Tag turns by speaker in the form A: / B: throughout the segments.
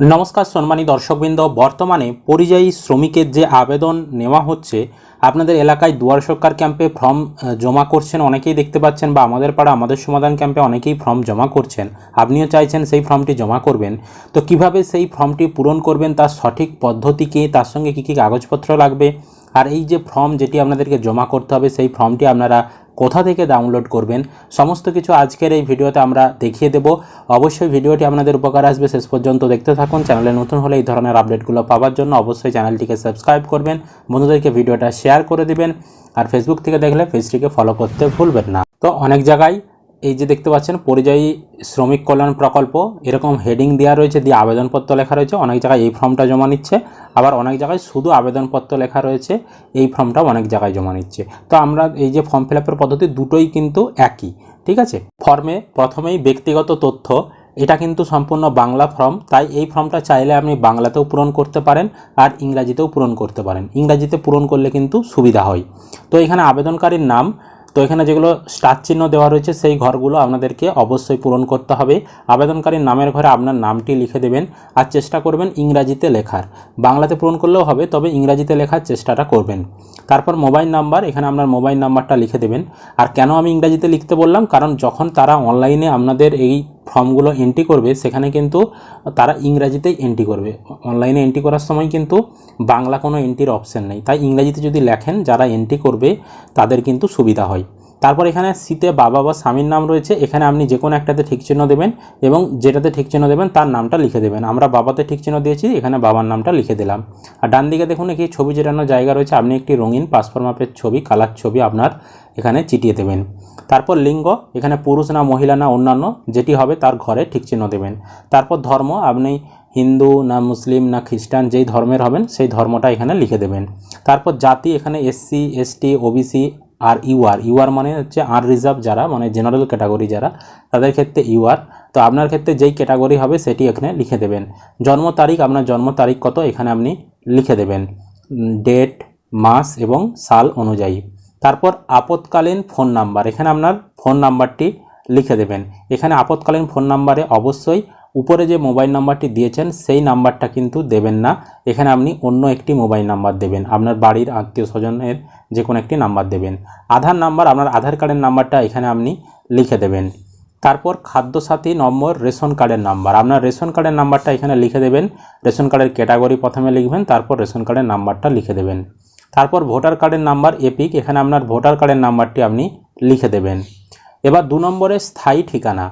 A: নমস্কার সম্মানী দর্শকবৃন্দ, বর্তমানে পরিযায়ী শ্রমিকের যে আবেদন নেওয়া হচ্ছে, আপনাদের এলাকায় দুয়ার সরকার ক্যাম্পে ফর্ম জমা করছেন, অনেকেই দেখতে পাচ্ছেন বা আমাদের পাড়া, আমাদের সমাধান ক্যাম্পে অনেকেই ফর্ম জমা করছেন। আপনিও চাইছেন সেই ফর্মটি জমা করবেন। তো কীভাবে সেই ফর্মটি পূরণ করবেন, তার সঠিক পদ্ধতি কী, তার সঙ্গে কী কী কাগজপত্র লাগবে আর এই যে ফর্ম যেটি আপনাদেরকে জমা করতে হবে, সেই ফর্মটি আপনারা কোথা থেকে ডাউনলোড করবেন, সমস্ত কিছু আজকের এই ভিডিওতে আমরা দেখিয়ে দেব। অবশ্যই ভিডিওটি আপনাদের উপকার আসবে। শেষ পর্যন্ত দেখতে থাকুন। চ্যানেলে নতুন হলে এই ধরনের আপডেটগুলো পাওয়ার জন্য অবশ্যই চ্যানেলটিকে সাবস্ক্রাইব করবেন, বন্ধুদেরকে ভিডিওটা শেয়ার করে দিবেন, আর ফেসবুক থেকে দেখলে পেজটিকে ফলো করতে ভুলবেন না। তো অনেক জায়গায় এই যে দেখতে পাচ্ছেন, পরিযায়ী শ্রমিক কল্যাণ প্রকল্প, এরকম হেডিং দেওয়া রয়েছে, দিয়ে আবেদনপত্র লেখা রয়েছে। অনেক জায়গায় এই ফর্মটা জমা নিচ্ছে। আবার অনেক জায়গায় শুধু আবেদনপত্র লেখা রয়েছে, এই ফর্মটাও অনেক জায়গায় জমা নিচ্ছে। তো আমরা এই যে ফর্ম ফিল পদ্ধতি দুটোই কিন্তু একই, ঠিক আছে? ফর্মে প্রথমেই ব্যক্তিগত তথ্য, এটা কিন্তু সম্পূর্ণ বাংলা ফর্ম তাই এই ফর্মটা চাইলে আপনি বাংলাতেও পূরণ করতে পারেন, আর ইংরাজিতেও পূরণ করতে পারেন। ইংরাজিতে পূরণ করলে কিন্তু সুবিধা হয়। তো এখানে আবেদনকারীর নাম তো এখানে যেগুলো স্টার চিহ্ন দেওয়া রয়েছে, সেই ঘরগুলো আপনাদেরকে অবশ্যই পূরণ করতে হবে। আবেদনকারীর নামের ঘরে আপনার নামটি লিখে দেবেন আর চেষ্টা করবেন ইংরাজিতে লেখার। বাংলাতে পূরণ করলেও হবে, তবে ইংরাজিতে লেখার চেষ্টাটা করবেন। তারপর মোবাইল নাম্বার, এখানে আপনার মোবাইল নাম্বারটা লিখে দেবেন। আর কেন আমি ইংরাজিতে লিখতে বললাম? কারণ যখন তারা অনলাইনে আপনাদের এই ফর্মগুলো এন্ট্রি করবে, সেখানে কিন্তু তারা ইংরাজিতেই এন্ট্রি করবে। অনলাইনে এন্ট্রি করার সময় কিন্তু বাংলা কোনো এন্ট্রির অপশন নেই। তাই ইংরাজিতে যদি লেখেন, যারা এন্ট্রি করবে, তাদের কিন্তু সুবিধা হয়। তারপর এখানে সিতে বাবা বা স্বামীর নাম রয়েছে। এখানে আপনি যে কোনো একটাতে ঠিক চিহ্ন দেবেন এবং যেটাতে ঠিক চিহ্ন দেবেন, তার নামটা লিখে দেবেন। আমরা বাবাতে ঠিক চিহ্ন দিয়েছি, এখানে বাবার নামটা লিখে দিলাম। আর ডান দিকে দেখুন একটি ছবি চেটানোর জায়গা রয়েছে। আপনি একটি রঙিন পাসপোর্ট মাপের ছবি কালার ছবি আপনার এখানে চিটিয়ে দেবেন। তারপর লিঙ্গ, এখানে পুরুষ না মহিলা না অন্যান্য, যেটি হবে তার ঘরে ঠিক চিহ্ন দেবেন। তারপর ধর্ম, আপনি হিন্দু না মুসলিম না খ্রিস্টান, যেই ধর্মের হবেন, সেই ধর্মটা এখানে লিখে দেবেন। তারপর জাতি, এখানে এসসি এসটি ওবিসি আর ইউআর ইউআর মানে হচ্ছে আর রিজার্ভ যারা মানে জেনারেল ক্যাটাগরি যারা, তাদের ক্ষেত্রে ইউআর তো আপনার ক্ষেত্রে যেই ক্যাটাগরি হবে, সেটি এখানে লিখে দেবেন। জন্ম তারিখ, আপনার জন্ম তারিখ কত, এখানে আপনি লিখে দেবেন। ডেট মাস এবং সাল অনুযায়ী। তারপর আপৎকালীন ফোন নাম্বার। এখানে আপনার ফোন নাম্বারটি লিখে দেবেন। এখানে আপৎকালীন ফোন নাম্বারে অবশ্যই উপরে যে মোবাইল নাম্বারটি দিয়েছেন, সেই নাম্বারটা কিন্তু দেবেন না। এখানে আপনি অন্য একটি মোবাইল নাম্বার দেবেন। আপনার বাড়ির আত্মীয় স্বজনের যে কোনো একটি নাম্বার দেবেন। আধার নাম্বার, আপনার আধার কার্ডের নাম্বারটা এখানে আপনি লিখে দেবেন। তারপর খাদ্যসাথী নম্বর, রেশন কার্ডের নাম্বার। আপনার রেশন কার্ডের নাম্বারটা এখানে লিখে দেবেন। রেশন কার্ডের ক্যাটাগরি প্রথমে লিখবেন, তারপর রেশন কার্ডের নাম্বারটা লিখে দেবেন। তারপর ভোটার কার্ডের নাম্বার এপিক, এখানে আপনার ভোটার কার্ডের নাম্বারটি আপনি লিখে দেবেন। এবার দু নম্বরে স্থায়ী ঠিকানা,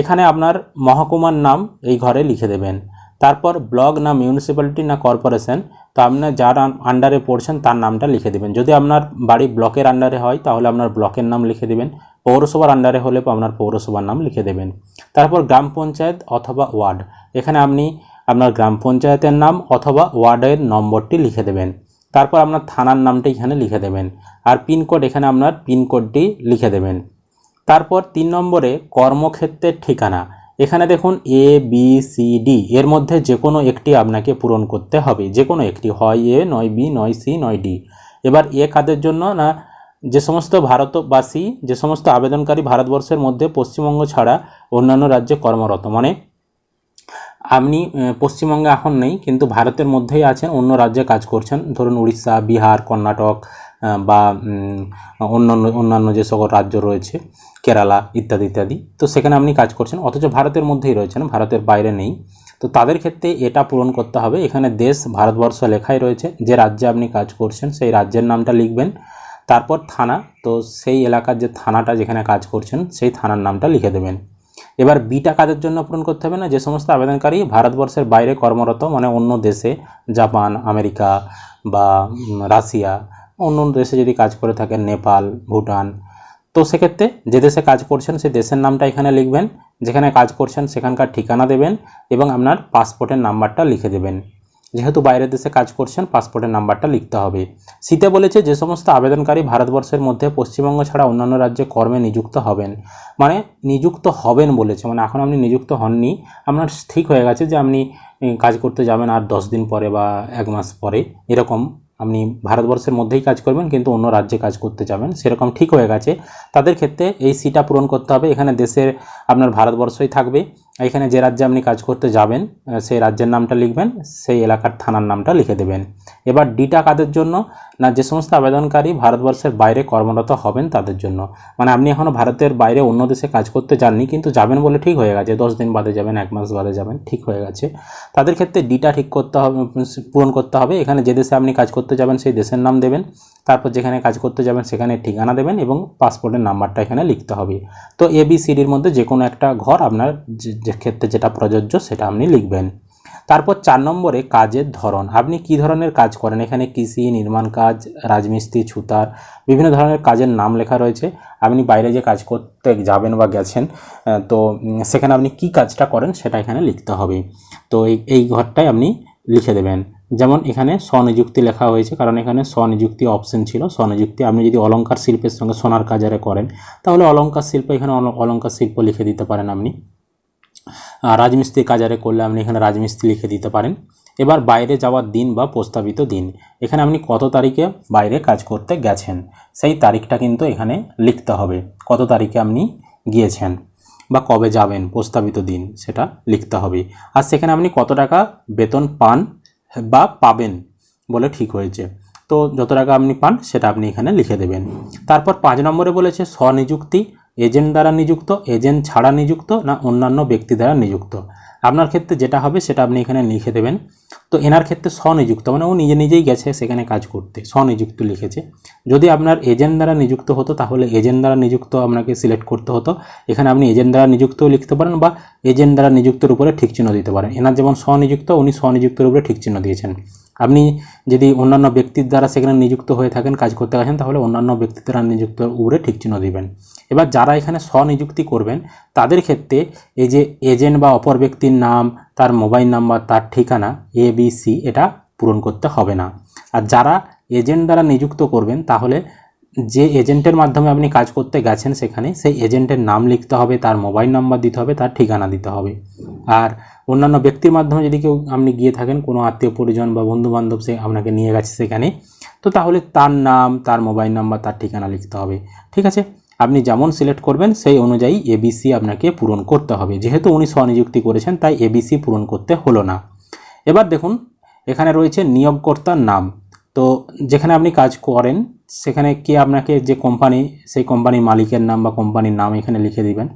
A: এখানে আপনার মহকুমার নাম এই ঘরে লিখে দেবেন। তারপর ব্লক না মিউনিসিপ্যালিটি না কর্পোরেশন, তো আপনার যার আন্ডারে পড়ছেন তার নামটা লিখে দেবেন। যদি আপনার বাড়ি ব্লকের আন্ডারে হয়, তাহলে আপনার ব্লকের নাম লিখে দেবেন। পৌরসভার আন্ডারে হলে আপনার পৌরসভার নাম লিখে দেবেন। তারপর গ্রাম পঞ্চায়েত অথবা ওয়ার্ড, এখানে আপনি আপনার গ্রাম পঞ্চায়েতের নাম অথবা ওয়ার্ডের নম্বরটি লিখে দেবেন। তারপর আপনার থানার নামটি এখানে লিখে দেবেন আর পিনকোড এখানে আপনার পিনকোডটি লিখে দেবেন। তারপর তিন নম্বরে কর্মক্ষেত্রের ঠিকানা। এখানে দেখুন এ বি সি ডি এর মধ্যে যে কোনো একটি আপনাকে পূরণ করতে হবে। যে কোনো একটি, হয় এ নয় বি নয় সি নয় ডি এবার এ কাদের জন্য না, যে সমস্ত ভারতবাসী, যে সমস্ত আবেদনকারী ভারতবর্ষের মধ্যে পশ্চিমবঙ্গ ছাড়া অন্যান্য রাজ্যে কর্মরত মানে আপনি পশ্চিমবঙ্গে এখন নেই, কিন্তু ভারতের মধ্যেই আছেন, অন্য রাজ্যে কাজ করছেন। ধরুন উড়িষ্যা, বিহার, কর্ণাটক বা অন্যান্য অন্যান্য যে সকল রাজ্য রয়েছে, কেরালা ইত্যাদি ইত্যাদি। তো সেখানে আপনি কাজ করছেন, অথচ ভারতের মধ্যেই রয়েছেন, ভারতের বাইরে নেই। তো তাদের ক্ষেত্রে এটা পূরণ করতে হবে। এখানে দেশ, ভারতবর্ষ লেখাই রয়েছে, যে রাজ্যে আপনি কাজ করছেন, সেই রাজ্যের নামটা লিখবেন। তারপর থানা, তো সেই এলাকার যে থানাটা যেখানে কাজ করছেন, সেই থানার নামটা লিখে দেবেন। এবার বিটা কাদের জন্য পূরণ করতে হবে না? যে সমস্ত আবেদনকারী ভারতবর্ষের বাইরে কর্মরত মানে অন্য দেশে, জাপান, আমেরিকা বা রাশিয়া, অন্য দেশে যদি কাজ করে থাকেন, নেপাল, ভুটান, তো সেক্ষেত্রে যে দেশে কাজ করছেন, সেই দেশের নামটা এখানে লিখবেন। যেখানে কাজ করছেন, সেখানকার ঠিকানা দেবেন এবং আপনার পাসপোর্টের নাম্বারটা লিখে দেবেন। যেহেতু বাইরের দেশে কাজ করছেন পাসপোর্টের নাম্বারটা লিখতে হবে। সিতে বলেছে, যে সমস্ত আবেদনকারী ভারতবর্ষের মধ্যে পশ্চিমবঙ্গ ছাড়া অন্যান্য রাজ্যে কর্মে নিযুক্ত হবেন। মানে নিযুক্ত হবেন বলেছে মানে এখন আপনি নিযুক্ত হননি। আপনার ঠিক হয়ে গেছে যে আপনি কাজ করতে যাবেন আর দশ দিন পরে বা এক মাস পরে। এরকম আপনি ভারতবর্ষের মধ্যেই কাজ করবেন, কিন্তু অন্য রাজ্যে কাজ করতে যাবেন। সেরকম ঠিক হয়ে গেছে। তাদের ক্ষেত্রে এই সিটা পূরণ করতে হবে। এখানে দেশের আপনার ভারতবর্ষই থাকবে। এখানে যে রাজ্যে আপনি কাজ করতে যাবেন সেই রাজ্যের নামটা লিখবেন, সেই এলাকার থানার নামটা লিখে দেবেন। এবার ডিটা কাদের জন্য? না, যে সমস্ত আবেদনকারী ভারতবর্ষের বাইরে কর্মরত হবেন তাদের জন্য। মানে আপনি এখনও ভারতের বাইরে অন্য দেশে কাজ করতে যাননি, কিন্তু যাবেন বলে ঠিক হয়ে গেছে। দশ দিন বাদে যাবেন, এক মাস বাদে যাবেন, ঠিক হয়ে গেছে। তাদের ক্ষেত্রে ডিটা ঠিক করতে হবে পূরণ করতে হবে। এখানে যে দেশে আপনি কাজ করতে যাবেন, সেই দেশের নাম দেবেন। তারপর যেখানে কাজ করতে যাবেন, সেখানে ঠিকানা দেবেন এবং পাসপোর্টের নাম্বারটা এখানে লিখতে হবে। তো এ বি সিডির মধ্যে যে কোনো একটা ঘর আপনার যে ক্ষেত্রে যেটা প্রযোজ্য সেটা আপনি লিখবেন। তারপর চার নম্বরে কাজের ধরন। আপনি কি ধরনের কাজ করেন? এখানে কৃষি, নির্মাণ কাজ, রাজমিস্ত্রি, ছুতার বিভিন্ন ধরনের কাজের নাম লেখা রয়েছে। আপনি বাইরে যে কাজ করতে যাবেন বা গেছেন তো সেখানে আপনি কি কাজটা করেন সেটা এখানে লিখতে হবে। তো এই এই ঘরটাই আপনি লিখে দেবেন। যেমন এখানে স্বনিযুক্তি লেখা হয়েছে, কারণ এখানে স্বনিযুক্তি অপশন ছিল। স্বনিযুক্তি, আপনি যদি অলঙ্কার শিল্পের সঙ্গে সোনার কাজারে করেন, তাহলে অলঙ্কার শিল্প, এখানে অল- অলংকার শিল্প লিখে দিতে পারেন আপনি। রাজমিস্ত্রি কাজারে করলে আপনি এখানে রাজমিস্ত্রি লিখে দিতে পারেন। এবার বাইরে যাওয়ার দিন বা প্রস্তাবিত দিন। এখানে আপনি কত তারিখে বাইরে কাজ করতে গেছেন? সেই তারিখটা কিন্তু এখানে লিখতে হবে। কত তারিখে আপনি গিয়েছেন বা কবে যাবেন? প্রস্তাবিত দিন, সেটা লিখতে হবে। আর সেখানে আপনি কত টাকা বেতন পান বা পাবেন বলে ঠিক হয়েছে। তো যত টাকা আপনি পান, সেটা আপনি এখানে লিখে দেবেন। তারপর পাঁচ নম্বরে বলেছে স্বনিযুক্তি এজেন্ট দ্বারা নিযুক্ত, এজেন্ট ছাড়া নিযুক্ত না অন্যান্য ব্যক্তি দ্বারা নিযুক্ত। আপনার ক্ষেত্রে যেটা হবে সেটা আপনি এখানে লিখে দেবেন। তো এনার ক্ষেত্রে স্বনিযুক্ত মানে ও নিজে নিজেই গেছে সেখানে কাজ করতে, স্বনিযুক্ত লিখেছে। যদি আপনার এজেন্ট দ্বারা নিযুক্ত হতো, তাহলে এজেন্ট দ্বারা নিযুক্ত আপনাকে সিলেক্ট করতে হতো। এখানে আপনি এজেন্ট দ্বারা নিযুক্তও লিখতে পারেন বা এজেন্ট দ্বারা নিযুক্তের উপরে ঠিক চিহ্ন দিতে পারেন। এনার যেমন স্বনিযুক্ত, উনি স্বনিযুক্তের উপরে ঠিক চিহ্ন দিয়েছেন। আপনি যদি অন্যান্য ব্যক্তির দ্বারা সেখানে নিযুক্ত হয়ে থাকেন, কাজ করতে গেছেন তাহলে অন্যান্য ব্যক্তির দ্বারা নিযুক্ত উপরে ঠিক চিহ্ন দিবেন। এবার যারা এখানে স্বনিযুক্তি করবেন, তাদের ক্ষেত্রে এই যে এজেন্ট বা অপর ব্যক্তির নাম, তার মোবাইল নাম্বার, তার ঠিকানা এ বি সি এটা পূরণ করতে হবে না। আর যারা এজেন্ট দ্বারা নিযুক্ত করবেন, তাহলে যে এজেন্টের মাধ্যমে আপনি কাজ করতে গেছেন সেখানে, সেই এজেন্টের নাম লিখতে হবে, তার মোবাইল নাম্বার দিতে হবে, তার ঠিকানা দিতে হবে। আর অন্যান্য ব্যক্তির মাধ্যমে যদি কেউ আপনি গিয়ে থাকেন, কোনো আত্মীয় পরিজন বা বন্ধু বান্ধব সে আপনাকে নিয়ে গেছে সেখানে, তো তাহলে তার নাম, তার মোবাইল নাম্বার, তার ঠিকানা লিখতে হবে। ঠিক আছে? আপনি যেমন সিলেক্ট করবেন, সেই অনুযায়ী এবিসি আপনাকে পূরণ করতে হবে। যেহেতু উনি স্বনিযুক্তি করেছেন, তাই এবিসি পূরণ করতে হলো না। এবার দেখুন, এখানে রয়েছে নিয়োগকর্তার নাম। তো যেখানে আপনি কাজ করেন সেখানে কে আপনাকে যে কোম্পানি সেই কোম্পানির মালিকের নাম বা কোম্পানির নাম এখানে লিখে দিবেন।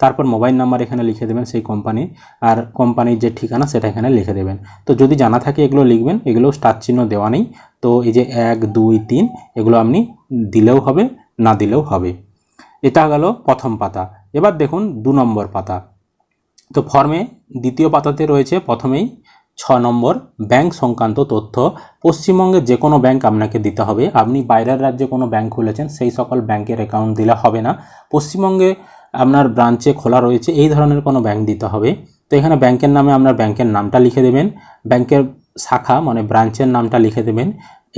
A: তারপর মোবাইল নাম্বার এখানে লিখে দেবেন সেই কোম্পানি আর কোম্পানির যে ঠিকানা সেটা এখানে লিখে দেবেন। তো যদি জানা থাকে এগুলো লিখবেন, এগুলো স্টার চিহ্ন দেওয়া নেই। তো এই যে এক, দুই, তিন, এগুলো আপনি দিলেও হবে, না দিলেও হবে। এটা গেল প্রথম পাতা। এবার দেখুন দু নম্বর পাতা। তো ফর্মে দ্বিতীয় পাতাতে রয়েছে প্রথমেই ছ নম্বর, ব্যাংক সংক্রান্ত তথ্য। পশ্চিমবঙ্গের যে কোনো ব্যাংক আপনাকে দিতে হবে। আপনি বাইরের রাজ্যে কোনো ব্যাংক খুলেছেন, সেই সকল ব্যাংকের অ্যাকাউন্ট দিলে হবে না। পশ্চিমবঙ্গে আপনার ব্রাঞ্চে খোলা রয়েছে, এই ধরনের কোনো ব্যাংক দিতে হবে। তো এখানে ব্যাংকের নামে আপনার ব্যাংকের নামটা লিখে দেবেন, ব্যাংকের শাখা মানে ব্রাঞ্চের নামটা লিখে দেবেন,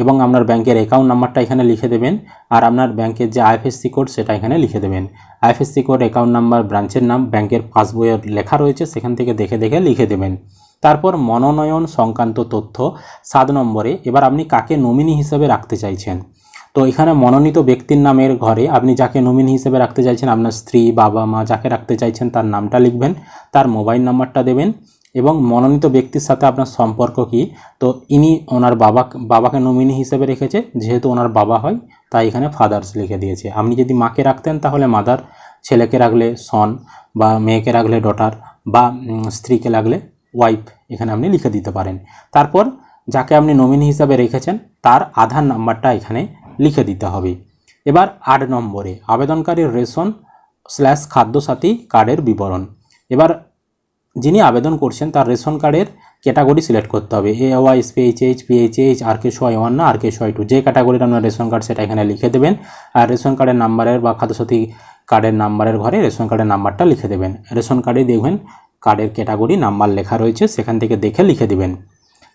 A: এবং আপনার ব্যাংকের অ্যাকাউন্ট নাম্বারটা এখানে লিখে দেবেন, আর আপনার ব্যাংকের যে আইএফএসসি কোড সেটা এখানে লিখে দেবেন। আইএফএসসি কোড অ্যাকাউন্ট নাম্বার ব্রাঞ্চের নাম, ব্যাংকের পাসবইয়ের লেখা রয়েছে, সেখান থেকে দেখে দেখে লিখে দেবেন। তারপর মনোনয়ন সংক্রান্ত তথ্য সাত নম্বরে। এবার আপনি কাকে নমিনি হিসেবে রাখতে চাইছেন? তো এখানে মনোনীত ব্যক্তির নামের ঘরে আপনি যাকে নমিনি হিসেবে রাখতে চাইছেন, আপনার স্ত্রী, বাবা, মা যাকে রাখতে চাইছেন তার নামটা লিখবেন, তার মোবাইল নাম্বারটা দেবেন এবং মনোনীত ব্যক্তির সাথে আপনার সম্পর্ক কি? তো ইনি ওনার বাবা, বাবাকে নমিনি হিসেবে রেখেছে, যেহেতু ওনার বাবা হয়, তাই এখানে ফাদার্স লিখে দিয়েছে। আপনি যদি মাকে রাখতেন তাহলে মাদার ছেলেকে রাখলে সন বা মেয়েকে রাখলে ডটার বা স্ত্রীকে রাখলে ওয়াইফ এখানে আপনি লিখে দিতে পারেন। তারপর যাকে আপনি নমিনি হিসাবে রেখেছেন, তার আধার নাম্বারটা এখানে লিখে দিতে হবে। এবার আট নম্বরে আবেদনকারীর রেশন স্ল্যাশ খাদ্যসাথী কার্ডের বিবরণ। এবার যিনি আবেদন করছেন, তার রেশন কার্ডের ক্যাটাগরি সিলেক্ট করতে হবে। A Y PHH PHH R K ছয় ওয়ান না আর কে ছয় টু যে ক্যাটাগরির আপনার রেশন কার্ড সেটা এখানে লিখে দেবেন। আর রেশন কার্ডের নাম্বারের বা খাদ্যসাথী কার্ডের নাম্বারের ঘরে রেশন কার্ডের নাম্বারটা লিখে দেবেন। রেশন কার্ডে দেখবেন কার্ডের ক্যাটাগরি নাম্বার লেখা রয়েছে, সেখান থেকে দেখে লিখে দেবেন।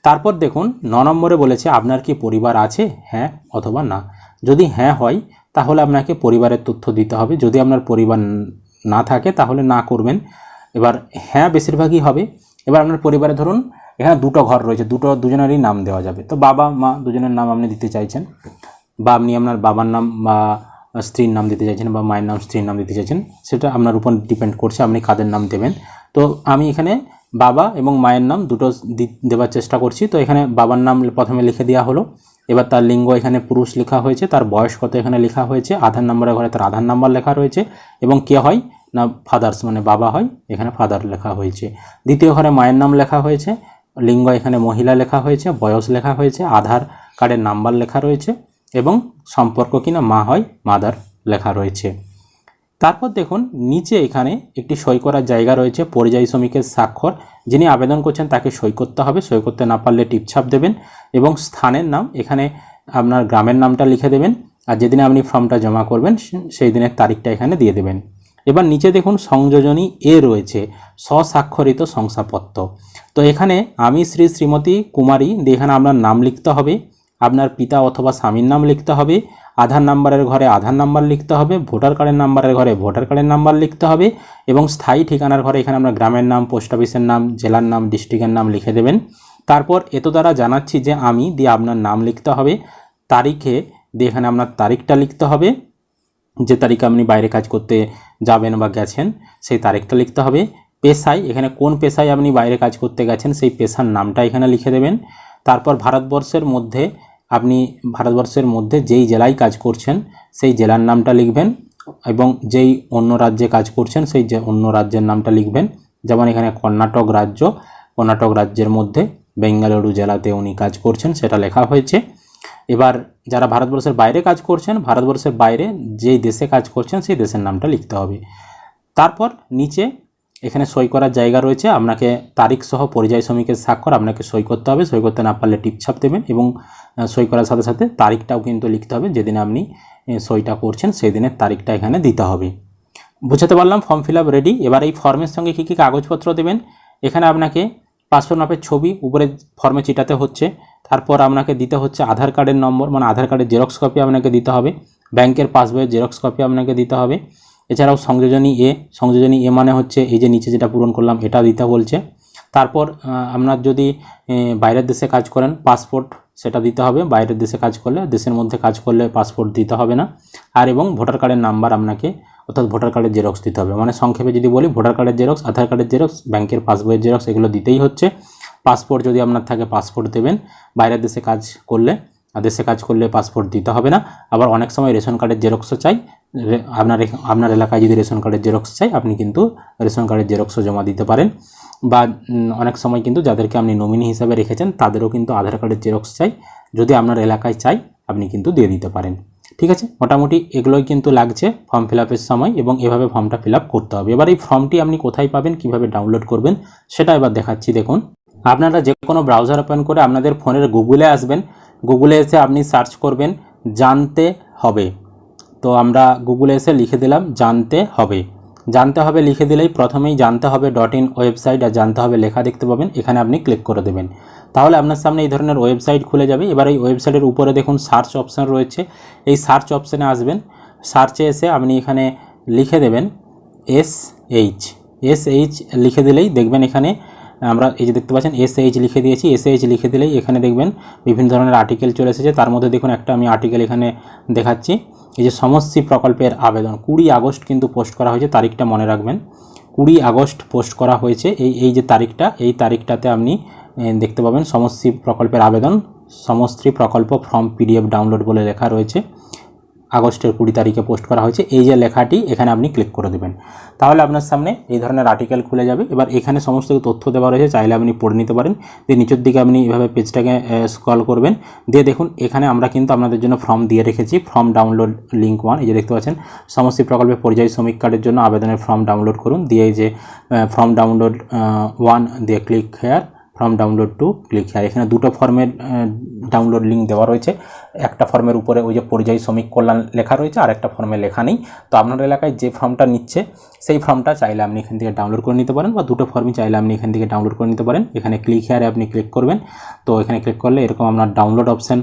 A: তারপর দেখুন, ন নম্বরে বলেছে, আপনার কি পরিবার আছে? হ্যাঁ অথবা না। যদি হ্যাঁ হয়, তাহলে আপনাকে পরিবারের তথ্য দিতে হবে। যদি আপনার পরিবার না থাকে, তাহলে না করবেন। এবার হ্যাঁ বেশিরভাগই হবে। এবার আপনার পরিবারে ধরুন, এখানে দুটো ঘর রয়েছে, দুটো, দুজনেরই নাম দেওয়া যাবে। তো বাবা, মা দুজনের নাম আপনি দিতে চাইছেন। বা আপনি আপনার বাবার নাম বা স্ত্রীর নাম দিতে চাইছেন বা মায়ের নাম, স্ত্রীর নাম দিতে চাইছেন, সেটা আপনার উপর ডিপেন্ড করছে, আপনি কাদের নাম দেবেন। তো আমি এখানে বাবা এবং মায়ের নাম দুটো দেওয়ার চেষ্টা করছি। তো এখানে বাবার নাম প্রথমে লিখে দেওয়া হলো। এবার তার লিঙ্গ এখানে পুরুষ লেখা হয়েছে, তার বয়স কত এখানে লেখা হয়েছে, আধার নাম্বারের ঘরে তার আধার নাম্বার লেখা রয়েছে, এবং কে হয় না ফাদার্স মানে বাবা হয়, এখানে ফাদার লেখা হয়েছে। দ্বিতীয় ঘরে মায়ের নাম লেখা হয়েছে, লিঙ্গ এখানে মহিলা লেখা হয়েছে, বয়স লেখা হয়েছে, আধার কার্ডের নাম্বার লেখা রয়েছে। এবং সম্পর্ক কিনা মা হয়, মাদার লেখা রয়েছে। তারপর দেখুন, নিচে এখানে একটি সই করার জায়গা রয়েছে, পরিযায়ী শ্রমিকের স্বাক্ষর। যিনি আবেদন করছেন তাকে সই করতে হবে, সই করতে না পারলে টিপছাপ দেবেন এবং স্থানের নাম, এখানে আপনার গ্রামের নামটা লিখে দেবেন আর যেদিনে আপনি ফর্মটা জমা করবেন সেই দিনের তারিখটা এখানে দিয়ে দেবেন। এবার নিচে দেখুন, সংযোজনী এ রয়েছে, স্বস্বাক্ষরিত শংসাপত্র। তো এখানে আমি শ্রী শ্রীমতী কুমারী দিয়ে এখানে আপনার নাম লিখতে হবে আপনার পিতা অথবা স্বামীর নাম লিখতে হবে, আধার নাম্বারের ঘরে আধার নাম্বার লিখতে হবে, ভোটার কার্ডের নাম্বারের ঘরে ভোটার কার্ডের নাম্বার লিখতে হবে এবং স্থায়ী ঠিকানার ঘরে এখানে আমরা গ্রামের নাম, পোস্ট অফিসের নাম, জেলার নাম, ডিস্ট্রিক্টের নাম লিখে দেবেন। তারপর এত দ্বারা জানাচ্ছি যে আমি দিয়ে আপনার নাম লিখতে হবে, তারিখে দিয়ে এখানে আপনার তারিখটা লিখতে হবে, যে তারিখে আপনি বাইরে কাজ করতে যাবেন বা গেছেন, সেই তারিখটা লিখতে হবে, পেশায়, এখানে কোন পেশায় আপনি বাইরে কাজ করতে গেছেন, সেই পেশার নামটা এখানে লিখে দেবেন। তারপর ভারতবর্ষের মধ্যে আপনি ভারতবর্ষের মধ্যে যেই জেলায় কাজ করছেন, সেই জেলার নামটা লিখবেন এবং যেই অন্য রাজ্যে কাজ করছেন, সেই যে অন্য রাজ্যের নামটা লিখবেন। যেমন এখানে কর্ণাটক রাজ্য, কর্ণাটক রাজ্যের মধ্যে বেঙ্গালুরু জেলাতে উনি কাজ করছেন, সেটা লেখা হয়েছে। এবার যারা ভারতবর্ষের বাইরে কাজ করছেন, ভারতবর্ষের বাইরে যেই দেশে কাজ করছেন, সেই দেশের নামটা লিখতে হবে। তারপর নিচে এখানে সই করার জায়গা রয়েছে। আপনাকে তারিখ সহ পরিযায়ী শ্রমিকের স্বাক্ষর আপনাকে সই করতে হবে। সই করতে না পারলে টিপছাপ দেবেন এবং সই করার সাথে সাথে তারিখটাও কিন্তু লিখতে হবে। যেদিন আপনি সইটা করছেন সেই দিনের তারিখটা এখানে দিতে হবে। বুঝাতে পারলাম, ফর্ম ফিল রেডি। এবার এই ফর্মের সঙ্গে কী কী কাগজপত্র দেবেন? এখানে আপনাকে পাসপোর্ট মাপের ছবি, উপরে ফর্মে চিটাতে হচ্ছে। তারপর আপনাকে দিতে হচ্ছে আধার কার্ডের নম্বর মানে আধার কার্ডের জেরক্স কপি আপনাকে দিতে হবে। ব্যাংকের পাসবইয়ের জেরক্স কপি আপনাকে দিতে হবে। এছাড়াও সংযোজনী এ সংযোজনী এ মানে হচ্ছে এই যে নিচে যেটা পূরণ করলাম, এটা দিতে বলছে। তারপর আপনার যদি বাইরের দেশে কাজ করেন, পাসপোর্ট সেটা দিতে হবে। বাইরের দেশে কাজ করলে, দেশের মধ্যে কাজ করলে পাসপোর্ট দিতে হবে না। আর এবং ভোটার কার্ডের নাম্বার আপনাকে, অর্থাৎ ভোটার কার্ডের জেরক্স দিতে হবে। মানে সংক্ষেপে যদি বলি, ভোটার কার্ডের জেরক্স, আধার কার্ডের জেরক্স, ব্যাংকের পাসবইয়ের জেরক্স, এগুলো দিতেই হচ্ছে। পাসপোর্ট যদি আপনার থাকে, পাসপোর্ট দেবেন। বাইরের দেশে কাজ করলে দেশে কাজ করলে পাসপোর্ট দিতে হবে না। আবার অনেক সময় রেশন কার্ডের জেরক্সও চাই। আপনার আপনার এলাকায় যদি রেশন কার্ডের জেরক্স চাই, আপনি কিন্তু রেশন কার্ডের জেরক্সও জমা দিতে পারেন। বা অনেক সময় কিন্তু যাদেরকে আপনি নমিনি হিসাবে রেখেছেন, তাদেরও কিন্তু আধার কার্ডের জেরক্স চাই। যদি আপনার এলাকায় চাই, আপনি কিন্তু দিয়ে দিতে পারেন। ঠিক আছে? মোটামুটি এগুলোই কিন্তু লাগছে ফর্ম ফিল সময় এবং এভাবে ফর্মটা ফিল করতে হবে। এবার এই ফর্মটি আপনি কোথায় পাবেন, কীভাবে ডাউনলোড করবেন, সেটা এবার দেখাচ্ছি, দেখুন। আপনারা যে কোনো ব্রাউজার ওপেন করে আপনাদের ফোনের গুগলে আসবেন। গুগলে এসে আপনি সার্চ করবেন, জানতে হবে। তো আমরা গুগলে এসে লিখে দিলাম, জানতে হবে। জানতে হবে লিখে দিলেই প্রথমেই জানতে হবে ডট ইন ওয়েবসাইট আর জানতে হবে লেখা দেখতে পাবেন, এখানে আপনি ক্লিক করে দেবেন। তাহলে আপনার সামনে এই ধরনের ওয়েবসাইট খুলে যাবে। এবার এই ওয়েবসাইটের উপরে দেখুন সার্চ অপশান রয়েছে। এই সার্চ অপশানে আসবেন। সার্চে এসে আপনি এখানে লিখে দেবেন এস এইচ এস এইচ লিখে দিলেই দেখবেন এখানে আমরা এই যে দেখতে পাচ্ছেন এস এইচ লিখে দিয়েছি। এস এইচ লিখে দিলেই এখানে দেখবেন বিভিন্ন ধরনের আর্টিকেল চলে এসেছে। তার মধ্যে দেখুন একটা আমি আর্টিকেল এখানে দেখাচ্ছি। এই যে সমষ্টি প্রকল্পের আবেদন, কুড়ি আগস্ট কিন্তু পোস্ট করা হয়েছে, তারিখটা মনে রাখবেন। কুড়ি আগস্ট পোস্ট করা হয়েছে, এই এই যে তারিখটা, এই তারিখটাতে আপনি দেখতে পাবেন সমষ্টি প্রকল্পের আবেদন সমষ্টি প্রকল্প ফর্ম পিডিএফ ডাউনলোড বলে লেখা রয়েছে। আগস্টের কুড়ি তারিখে পোস্ট করা হয়েছে। এই যে লেখাটি, এখানে আপনি ক্লিক করে দেবেন। তাহলে আপনার সামনে এই ধরনের আর্টিকেল খুলে যাবে। এবার এখানে সমস্ত তথ্য দেওয়া রয়েছে, চাইলে আপনি পড়ে নিতে পারেন। দিয়ে নিচের দিকে আপনি এভাবে পেজটাকে স্ক্রল করবেন। দিয়ে দেখুন, এখানে আমরা কিন্তু আপনাদের জন্য ফর্ম দিয়ে রেখেছি। ফর্ম ডাউনলোড লিঙ্ক ওয়ান এই যে দেখতে পাচ্ছেন। সমষ্টি প্রকল্পে পরিযায়ী শ্রমিক কার্ডের জন্য আবেদনের ফর্ম ডাউনলোড করুন। দিয়ে যে ফর্ম ডাউনলোড ওয়ান দিয়ে click here form download two click here এখানে দুটো ফর্মের ডাউনলোড লিঙ্ক দেওয়া রয়েছে। একটা ফর্মের উপরে ওই যে পরিযায়ী শ্রমিক কল্যাণ লেখা রয়েছে আর একটা ফর্মে লেখা নেই। তো আপনার এলাকায় যে ফর্মটা নিচ্ছে, সেই ফর্মটা চাইলে আপনি এখান থেকে ডাউনলোড করে নিতে পারেন বা দুটো ফর্মই চাইলে আপনি এখান থেকে ডাউনলোড করে নিতে পারেন। এখানে ক্লিক হেয়ারে আপনি ক্লিক করবেন। তো এখানে ক্লিক করলে এরকম আপনার ডাউনলোড অপশান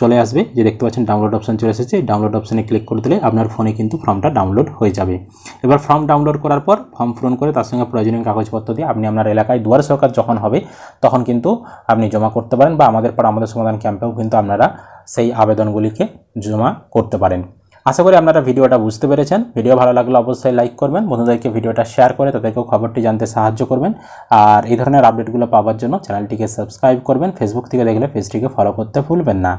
A: চলে আসবে। যে দেখতে পাচ্ছেন ডাউনলোড অপশান চলে এসেছে। ডাউনলোড অপশানে ক্লিক করে দিলে আপনার ফোনে কিন্তু ফর্মটা ডাউনলোড হয়ে যাবে। এবার ফর্ম ডাউনলোড করার পর ফর্ম পূরণ করে তার সঙ্গে প্রয়োজনীয় কাগজপত্র দিয়ে আপনি আপনার এলাকায় দুয়ার সরকার যখন হবে, তখন কিন্তু আপনি জমা করতে পারেন বা আমাদের পর আমাদের সমাধান ক্যাম্পেও কিন্তু আপনারা সেই আবেদনগুলিকে জমা করতে পারেন। আশা করি আপনারা ভিডিওটা বুঝতে পেরেছেন। ভিডিও ভালো লাগলে অবশ্যই লাইক করবেন। বন্ধুদেরকে ভিডিওটা শেয়ার করে তাদেরকেও খবরটি জানতে সাহায্য করবেন। আর এই ধরনের আপডেটগুলো পাওয়ার জন্য চ্যানেলটিকে সাবস্ক্রাইব করবেন। ফেসবুক থেকে দেখলে পেজটিকে ফলো করতে ভুলবেন না।